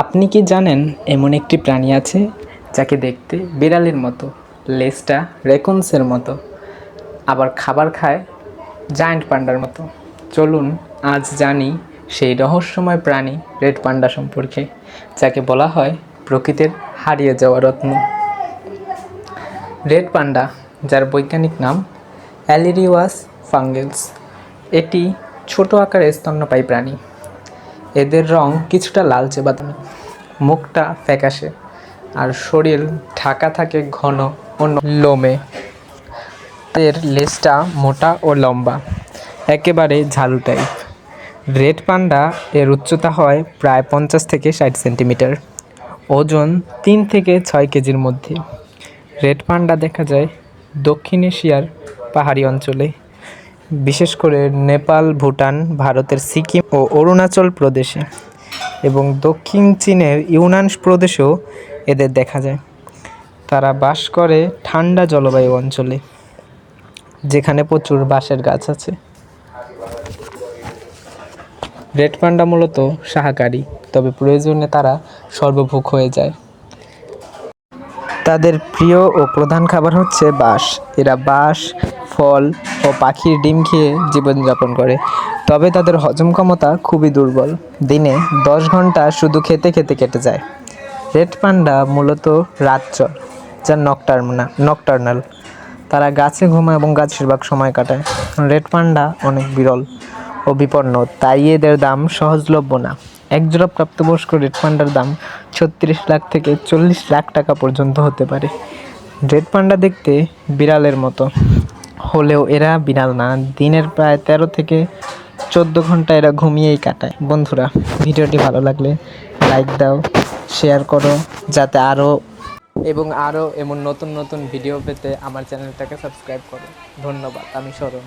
আপনি কি জানেন এমন একটি প্রাণী আছে যাকে দেখতে বিড়ালের মতো, লেজটা রেকুনসের মতো, আবার খাবার খায় জায়ান্ট পান্ডার মতো? চলুন আজ জানি সেই রহস্যময় প্রাণী রেড পান্ডা সম্পর্কে, যাকে বলা হয় প্রকৃতির হারিয়ে যাওয়া রত্ন। রেড পান্ডা, যার বৈজ্ঞানিক নাম অ্যালিরিওয়াস ফাঙ্গেলস, এটি ছোট আকারের স্তন্যপায়ী প্রাণী। এদের রং কিছুটা লালচে বাদামি। মুখটা ফ্যাকাশে। আর শরীর ঢাকা থাকে ঘন ও লোমে। এর লেজটা মোটা ও লম্বা। একেবারে ঝালু টাইপ রেড পান্ডা এর উচ্চতা হয় প্রায় পঞ্চাশ থেকে ষাট সেন্টিমিটার। ওজন তিন থেকে ছয় কেজির মধ্যে। রেড পান্ডা দেখা যায় দক্ষিণ এশিয়ার পাহাড়ি অঞ্চলে। বিশেষ করে নেপাল, ভুটান, ভারতের সিকিম ও অরুণাচল প্রদেশে এবং দক্ষিণ চীনের ইউনান প্রদেশেও এদের দেখা যায়। তারা বাস করে ঠান্ডা জলবায়ু অঞ্চলে, যেখানে প্রচুর বাঁশের গাছ আছে। রেড পান্ডা মূলত শাহাকারী, তবে প্রয়োজনে তারা সর্বভুক হয়ে যায়। তাদের প্রিয় ও প্রধান খাবার হচ্ছে বাঁশ। এরা বাঁশ, ফল ও পাখির ডিম খেয়ে জীবনযাপন করে। তবে তাদের হজম ক্ষমতা খুবই দুর্বল। দিনে দশ ঘণ্টা শুধু খেতে খেতে কেটে যায়। রেড পান্ডা মূলত রাতচর, যা নকটার্না নকটার্নাল। তারা গাছে ঘুমায় এবং গাছের বাগ সময় কাটায়। রেড পান্ডা অনেক বিরল ও বিপন্ন, তাই এদের দাম সহজলভ্য না। একজোড়া প্রাপ্তবয়স্ক রেড পান্ডার দাম ছত্রিশ লাখ থেকে চল্লিশ লাখ টাকা পর্যন্ত হতে পারে। রেড পান্ডা দেখতে বিড়ালের মতো। হলেও এরা বিড়াল না। দিনের প্রায় তেরো থেকে চোদ্দ ঘণ্টা এরা ঘুমিয়েই কাটায়। বন্ধুরা, ভিডিওটি ভালো লাগলে লাইক দাও, শেয়ার করো, যাতে আরও এবং আরও এমন নতুন নতুন ভিডিও পেতে আমার চ্যানেলটাকে সাবস্ক্রাইব করো। ধন্যবাদ। আমি স্মরণ।